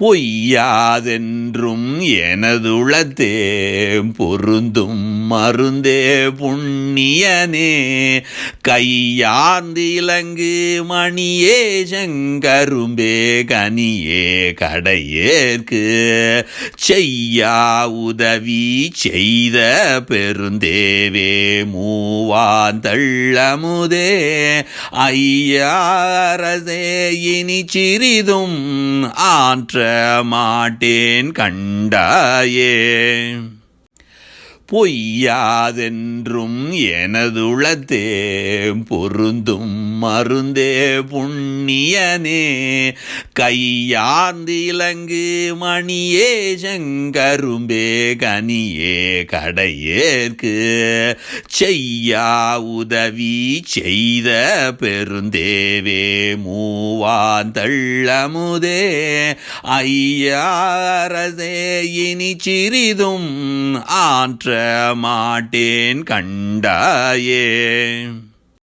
பொய்யாதென்றும் எனதுளத்தே பொருந்தும் மருந்தே புண்ணியனே. கையார்ந்து இலங்கு மணியே செங்கரும்பே கனியே கடையேற்கு. செய்யா உதவி செய்த பெருந்தேவே மூவான் தள்ளமுதே. ஐயாரதே இனி சிறிதும் ஆற்ற மாட்டேன் கண்டாயே. பொய்யாதென்றும் எனதுளத்தே பொருந்தும் மருந்தே புண்ணியனே. கையார்ந்து இலங்கு மணியே செங்கரும்பே கனியே கடையேற்கு. செய்யா உதவி செய்த பெருந்தேவே மூவான் தள்ளமுதே. ஐயாரதே இனி சிறிதும் ஆற்ற மாட்டேன் கண்டாயே.